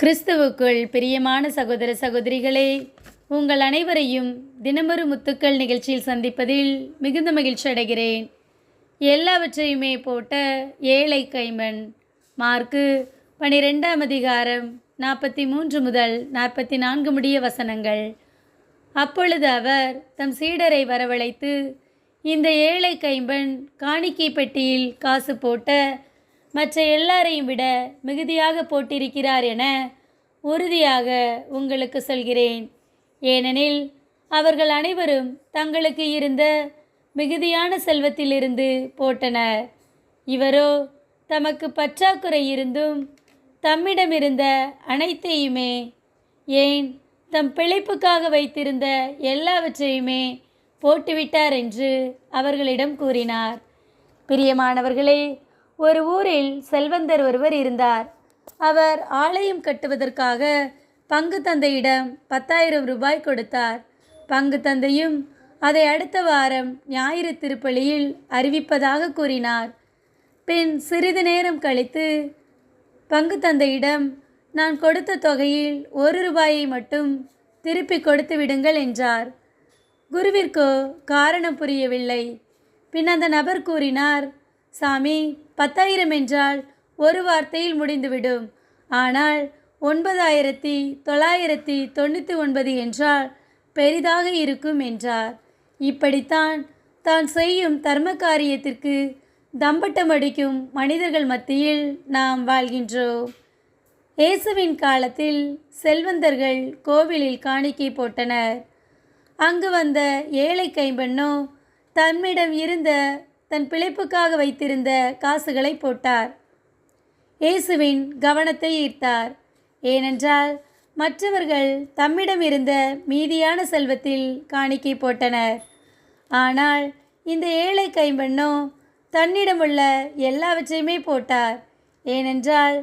கிறிஸ்துவுக்குள் பிரியமான சகோதர சகோதரிகளே உங்கள் அனைவரையும் தினமொரு முத்துக்கள் நிகழ்ச்சியில் சந்திப்பதில் மிகுந்த மகிழ்ச்சி அடைகிறேன். எல்லாவற்றையுமே போட்ட ஏழை கைமன் மார்க்கு பனிரெண்டாம் அதிகாரம் நாற்பத்தி மூன்று முதல் நாற்பத்தி நான்கு முடிய வசனங்கள். அப்பொழுது அவர் தம் சீடரை வரவழைத்து இந்த ஏழை கைம்பன் காணிக்கை பெட்டியில் காசு போட்ட மற்ற எல்லாரையும் விட மிகுதியாக போட்டிருக்கிறார் என உறுதியாக உங்களுக்கு சொல்கிறேன். ஏனெனில் அவர்கள் அனைவரும் தங்களுக்கு இருந்த மிகுதியான செல்வத்திலிருந்து போட்டனர். இவரோ தமக்கு பற்றாக்குறை இருந்தும் தம்மிடமிருந்த அனைத்தையுமே ஏன் தம் பிழைப்புக்காக வைத்திருந்த எல்லாவற்றையுமே போட்டுவிட்டார் என்று அவர்களிடம் கூறினார். பிரியமானவர்களே ஒரு ஊரில் செல்வந்தர் ஒருவர் இருந்தார். அவர் ஆலயம் கட்டுவதற்காக பங்கு தந்தையிடம் பத்தாயிரம் ரூபாய் கொடுத்தார். பங்கு தந்தையும் அதை அடுத்த வாரம் ஞாயிறு திருப்பலியில் அறிவிப்பதாக கூறினார். பின் சிறிது நேரம் கழித்து பங்கு தந்தையிடம் நான் கொடுத்த தொகையில் ஒரு ரூபாயை மட்டும் திருப்பி கொடுத்து விடுங்கள் என்றார். குருவிற்கோ காரணம் புரியவில்லை. பின் அந்த நபர் கூறினார் சாமி பத்தாயிரம் என்றால் ஒரு வார்த்தையில் முடிந்துவிடும். ஆனால் ஒன்பதாயிரத்தி தொள்ளாயிரத்தி தொண்ணூற்றி ஒன்பது என்றால் பெரிதாக இருக்கும் என்றார். இப்படித்தான் தான் செய்யும் தர்ம காரியத்திற்கு தம்பட்டம் அடிக்கும் மனிதர்கள் மத்தியில் நாம் வாழ்கின்றோம். இயேசுவின் காலத்தில் செல்வந்தர்கள் கோவிலில் காணிக்கை போட்டனர். அங்கு வந்த ஏழை கைம்பெண்ணோ தம்மிடம் இருந்த தன் பிழைப்புக்காக வைத்திருந்த காசுகளை போட்டார். இயேசுவின் கவனத்தை ஈர்த்தார். ஏனென்றால் மற்றவர்கள் தம்மிடம் இருந்த மீதியான செல்வத்தில் காணிக்கை போட்டனர். ஆனால் இந்த ஏழை கைம்பெண்ணோ தன்னிடமுள்ள எல்லாவற்றையுமே போட்டார். ஏனென்றால்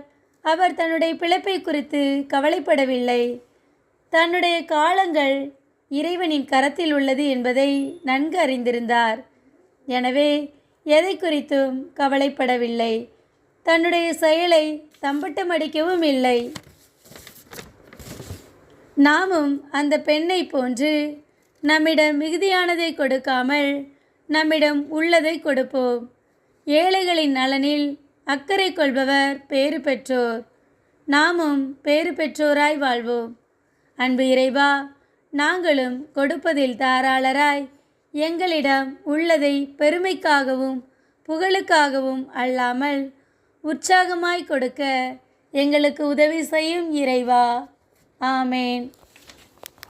அவர் தன்னுடைய பிழைப்பை குறித்து கவலைப்படவில்லை. தன்னுடைய காலங்கள் இறைவனின் கரத்தில் உள்ளது என்பதை நன்கு அறிந்திருந்தார். எனவே எதை குறித்தும் கவலைப்படவில்லை. தன்னுடைய செயலை தம்பட்டம் அடிக்கவும் இல்லை. நாமும் அந்த பெண்ணை போன்று நம்மிடம் மிகுதியானதை கொடுக்காமல் நம்மிடம் உள்ளதை கொடுப்போம். ஏழைகளின் நலனில் அக்கறை கொள்பவர் பேறு பெற்றோர். நாமும் பேறு பெற்றோராய் வாழ்வோம். அன்பு இறைவா நாங்களும் கொடுப்பதில் தாராளராய் எங்களிடம் உள்ளதை பெருமைக்காகவும் புகழுக்காகவும் அல்லாமல் உற்சாகமாய் கொடுக்க எங்களுக்கு உதவி செய்யும் இறைவா. ஆமேன்.